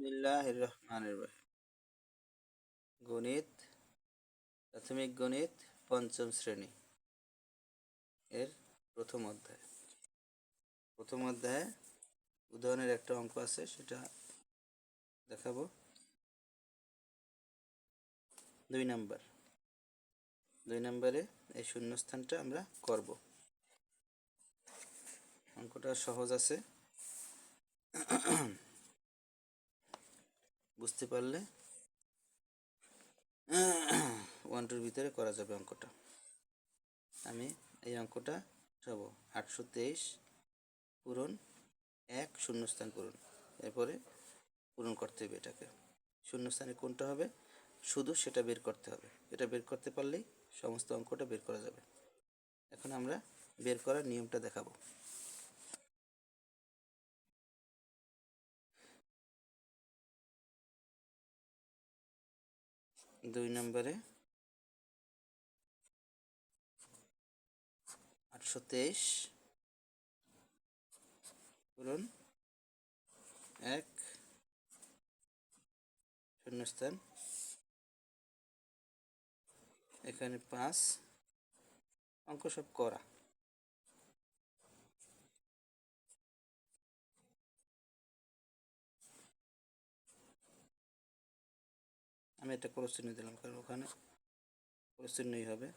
বিসমিল্লাহ রহমান রহিম গণিত, প্রাথমিক গণিত, পঞ্চম শ্রেণি। এর প্রথম অধ্যায়। প্রথম অধ্যায়ে উদাহরণের একটা অঙ্ক আছে, সেটা দেখাবো। দুই নাম্বার। দুই নাম্বারে এই শূন্যস্থানটা আমরা করব। অঙ্কটা সহজ আছে। বুঝতে পারলে? ওয়ান টুর ভিতরে করা যাবে অঙ্কটা। আমি এই অঙ্কটা সব আটশো তেইশ পূরণ এক, শূন্যস্থান পূরণ। এরপরে পূরণ করতে হবে এটাকে। শূন্যস্থানে কোনটা হবে? শুধু সেটা বের করতে হবে। এটা বের করতে পারলেই সমস্ত অঙ্কটা বের করা যাবে। এখন আমরা বের করার নিয়মটা দেখাবো। দুই নম্বরে। আটশো তেইশ পূরণ এক শূন্যস্থান। এখানে পাঁচ অঙ্ক সব করা। আমি এটা প্রশ্ন দিলাম, কারণ ওখানে প্রশ্নই হবে।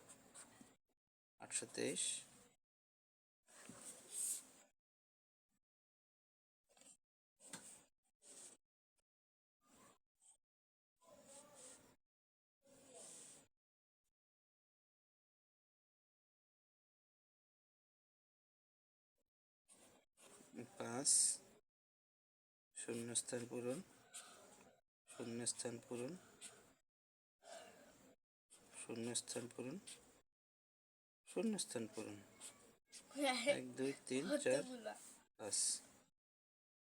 আটশো তেইশ। পাঁচ। শূন্যস্থান পূরণ। শূন্যস্থান পূরণ। শূন্যস্থান পূরণ শূন্যস্থান পূরণ এক দুই তিন চার পাঁচ।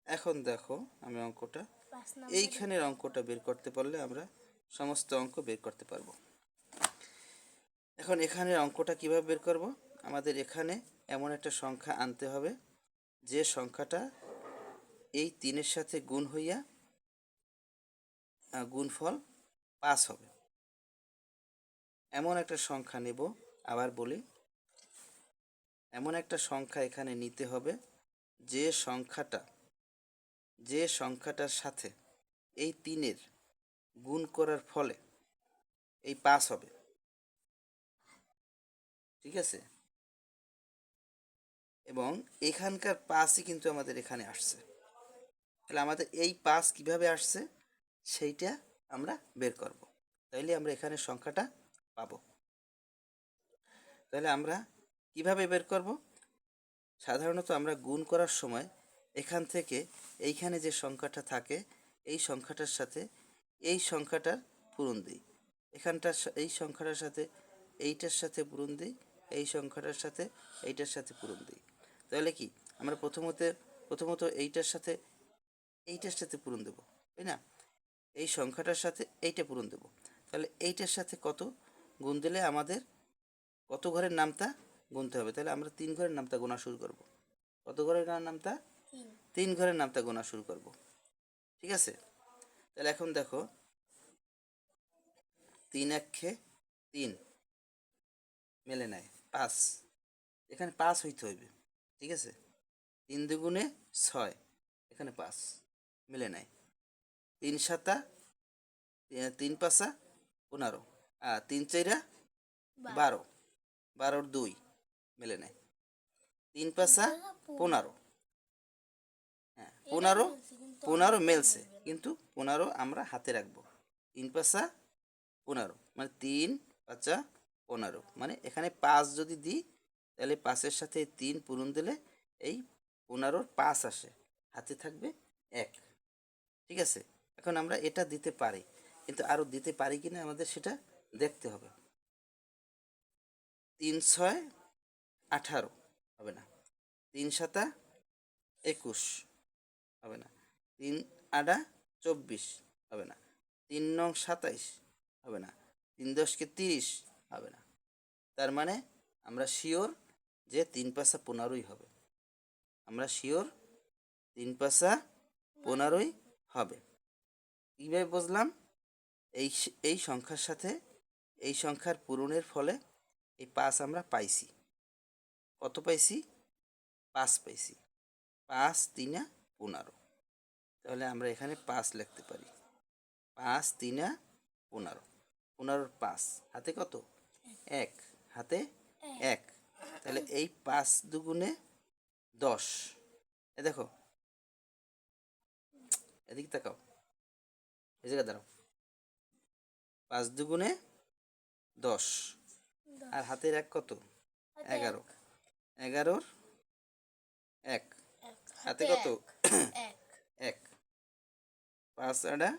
এখন দেখো আমি অঙ্কটা। এইখানের অঙ্কটা বের করতে পারলে আমরা সমস্ত অঙ্ক বের করতে পারব। এখন এখানের অঙ্কটা কীভাবে বের করব? আমাদের এখানে এমন একটা সংখ্যা আনতে হবে যে সংখ্যাটা এই তিনের সাথে গুণ হইয়া গুণফল পাস হবে। এমন একটা সংখ্যা নেব, আবার বলি। এমন একটা সংখ্যা এখানে নিতে হবে, যে সংখ্যাটা, যে সংখ্যাটার সাথে এই তিনের গুণ করার ফলে এই পাস হবে। ঠিক আছে? এবং এখানকার পাসই কিন্তু আমাদের এখানে আসছে। তাহলে আমাদের এই পাস কীভাবে আসছে, সেইটা আমরা বের করব। তাইলে আমরা এখানে সংখ্যাটা পাবো। তাহলে আমরা কীভাবে বের করব? সাধারণত আমরা গুণ করার সময় এখান থেকে এইখানে যে সংখ্যাটা থাকে, এই সংখ্যাটার সাথে এই সংখ্যাটার পূরণ দিই। এখানটার এই সংখ্যাটার সাথে এইটার সাথে পূরণ দিই, এই সংখ্যাটার সাথে এইটার সাথে পূরণ দিই। তাহলে কি? আমরা প্রথমত প্রথমত এইটার সাথে এইটার সাথে পূরণ দেব, তাই না? এই সংখ্যাটার সাথে এইটা পূরণ দেব। তাহলে এইটার সাথে কত? গুণ দিলে আমাদের কত ঘরের নামতা গুনতে হবে? তাহলে আমরা তিন ঘরের নামতা গোনা শুরু করব। কত ঘরের নামতা? তিন ঘরের নামতা গোনা শুরু করব। ঠিক আছে? তাহলে এখন দেখো। তিন একে তিন মেলে নেয়। পাঁচ। এখানে পাঁচ হইতে হইবে। ঠিক আছে? তিন দুগুণে ছয়। এখানে পাঁচ মিলে নেয়। তিন সাতা তিন পাঁচা পনেরো। তিন চাইরা বারো। বারোর দুই মিলে নেয়। তিন পাঁচা পনেরো। হ্যাঁ পনেরো পনেরো মেলছে কিন্তু পনেরো আমরা হাতে রাখব। তিন পাঁচা পনেরো মানে তিন পাঁচা পনেরো। মানে এখানে পাঁচ যদি দিই তাহলে পাঁচের সাথে তিন পূরণ দিলে এই পনেরোর পাঁচ আসে। হাতে থাকবে এক। ঠিক আছে? এখন আমরা এটা দিতে পারি। কিন্তু আরও দিতে পারি কি না আমাদের সেটা দেখতে হবে। তিন ছয় আঠারো হবে না। তিন সাতা একুশ হবে না। তিন আডা চব্বিশ হবে না। তিন নং সাতাইশ হবে না। তিন দশকে তিরিশ হবে না। তার মানে আমরা শিওর যে তিন পাশা পনেরোই হবে। আমরা শিওর তিন পাশা পনেরোই হবে। কীভাবে বুঝলাম? এই এই সংখ্যার সাথে এই সংখ্যার পূরণের ফলে এই পাঁচ আমরা পাইছি। কত পাইছি? পাঁচ পাইছি। পাঁচ তিনা পনেরো। তাহলে আমরা এখানে পাঁচ লিখতে পারি। পাঁচ তিনা পনেরো। পনেরোর পাঁচ। হাতে কত? এক। হাতে এক। তাহলে এই পাঁচ দুগুণে দশ। এ দেখো। এদিকে তাকাও। এই জায়গায় দাঁড়াও। পাঁচ দুগুণে দশ। আর হাতের এক কত? এগারো। এগারোর এক। হাতে কত? এক। পাঁচ আডা।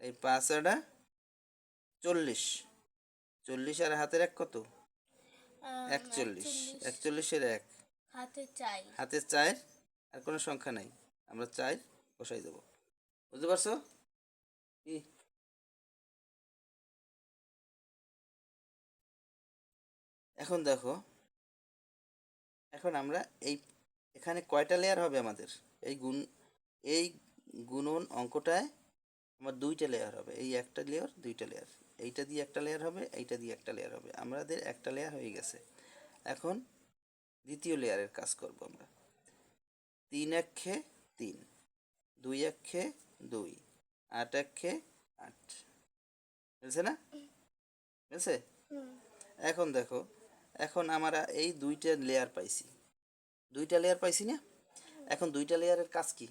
এই পাঁচ আডা চল্লিশ। চল্লিশ আর হাতের এক কত? একচল্লিশ। একচল্লিশের এক। হাতে চাই হাতের চায়ের আর কোনো সংখ্যা নাই। আমরা চায়ের বসাই দেবো। বুঝতে পারছ? কি এখন দেখো এখন আমরা এই এখানে কয়টা লেয়ার হবে আমাদের? এই গুণ এই গুণন অঙ্কটায় আমার দুইটা লেয়ার হবে। এই একটা লেয়ার দুইটা লেয়ার এইটা দিয়ে একটা লেয়ার হবে এইটা দিয়ে একটা লেয়ার হবে। আমাদের একটা লেয়ার হয়ে গেছে। এখন দ্বিতীয় লেয়ারের কাজ করব আমরা। তিন এক খে তিন দুই এক খে দুই আট এক খে আট। বুঝছে না? বুঝছে এখন দেখো এখন আমরা এই দুইটা লেয়ার পাইছি। দুইটা লেয়ার পাইছি না? এখন দুইটা লেয়ারের কাজ কি?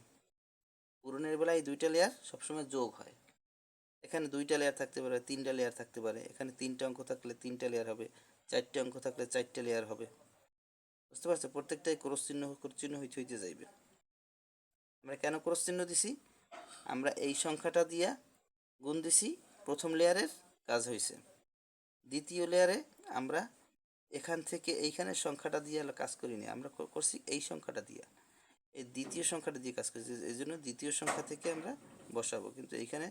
পূরণের বেলায় এই দুইটা লেয়ার সবসময় যোগ হয়। এখানে দুইটা লেয়ার থাকতে পারে, তিনটা লেয়ার থাকতে পারে। এখানে তিনটা অঙ্ক থাকলে তিনটা লেয়ার হবে, চারটে অঙ্ক থাকলে চারটে লেয়ার হবে। বুঝতে পারছ? প্রত্যেকটাই ক্রস চিহ্ন চিহ্ন হইতে হইতে যাইবে। আমরা কেন ক্রস চিহ্ন দিছি? আমরা এই সংখ্যাটা দিয়া গুণ দিছি, প্রথম লেয়ারের কাজ হয়েছে দ্বিতীয় লেয়ারে আমরা এখান থেকে এইখানের সংখ্যাটা দিয়ে হলো কাজ করিনি আমরা করছি এই সংখ্যাটা দিয়ে। এই দ্বিতীয় সংখ্যাটা দিয়ে কাজ করছি এই জন্য দ্বিতীয় সংখ্যা থেকে আমরা বসাবো কিন্তু এইখানে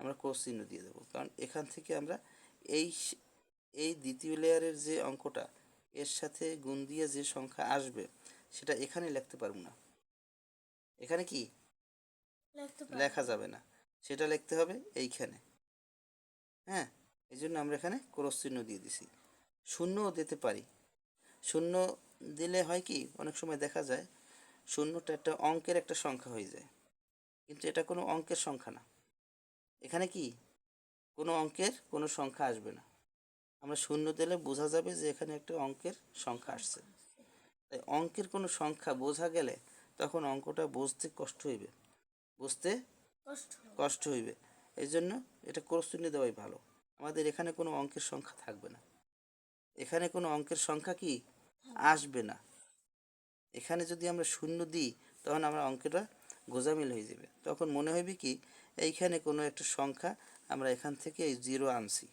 আমরা ক্রস চিহ্ন দিয়ে দেবো কারণ এখান থেকে আমরা এই এই দ্বিতীয় লেয়ারের যে অঙ্কটা এর সাথে গুণ দিয়ে যে সংখ্যা আসবে সেটা এখানে লিখতে পারব না। এখানে কি? লেখা যাবে না। সেটা লিখতে হবে এইখানে। হ্যাঁ এই জন্য আমরা এখানে ক্রস চিহ্ন দিয়ে দিছি। শূন্যও দিতে পারি। শূন্য দিলে হয় কি অনেক সময় দেখা যায় শূন্যটা একটা অঙ্কের একটা সংখ্যা হয়ে যায়। কিন্তু এটা কোনো অঙ্কের সংখ্যা না। এখানে কি কোনো অঙ্কের কোনো সংখ্যা আসবে না। আমরা শূন্য দিলে বোঝা যাবে যে এখানে একটা অঙ্কের সংখ্যা আসছে। তাই অঙ্কের কোনো সংখ্যা বোঝা গেলে তখন অঙ্কটা বুঝতে কষ্ট হইবে। বুঝতে কষ্ট হইবে। এই জন্য এটা ক্রস চিহ্ন দেওয়াই ভালো। আমাদের এখানে কোনো অঙ্কের সংখ্যা থাকবে না। এখানে কোনো অঙ্কের সংখ্যা কি? আসবে না। এখানে যদি আমরা শূন্য দিই, তখন আমরা অঙ্কটা গোজামিল হয়ে যাবে। তখন মনে হইবে কি, এইখানে কোনো একটা সংখ্যা আমরা এখান থেকে এই জিরো আনছি।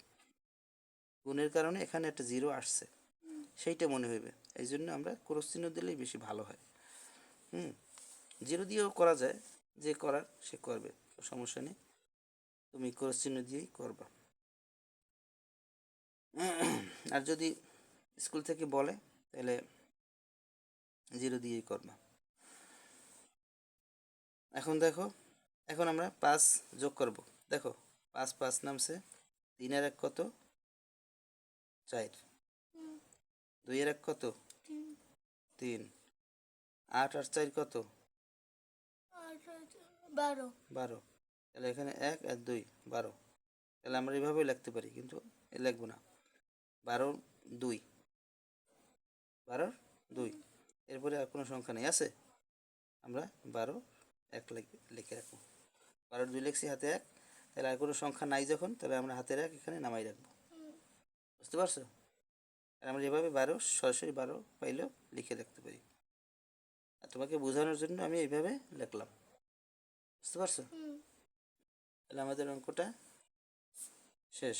গুণের কারণে এখানে একটা জিরো আসছে। সেইটা মনে হইবে। এই জন্য আমরা ক্রস চিহ্ন দিলেই বেশি ভালো হয়। হুম? জিরো দিয়েও করা যায়। যে করার, সে করবে। সমস্যা নেই। তুমি ক্রস চিহ্ন দিয়েই করবা। আর যদি স্কুল থেকে বলে তাহলে জিরো দিয়েই করবা। এখন দেখো এখন আমরা পাঁচ যোগ করব। দেখো পাঁচ পাঁচ নামছে তিনের এক কত? চার। দুইয়ের এক কত? তিন। আট আর চার কত? বারো। বারো। তাহলে এখানে এক আর দুই বারো। তাহলে আমরা এইভাবেই লিখতে পারি কিন্তু লিখব না। বারোর দুই। বারোর দুই। এরপরে আর কোনো সংখ্যা নেই। আছে? আমরা বারো এক লিখে লিখে রাখব। বারোর দুই লিখছি হাতে এক। তাহলে আর কোনো সংখ্যা নাই যখন তাহলে আমরা হাতের এক এখানে নামাই রাখব। বুঝতে পারছ? আর আমরা এভাবে বারো সরাসরি বারো পাইলেও লিখে রাখতে পারি। আর তোমাকে বোঝানোর জন্য আমি এইভাবে লিখলাম। বুঝতে পারছ? তাহলে আমাদের অঙ্কটা শেষ।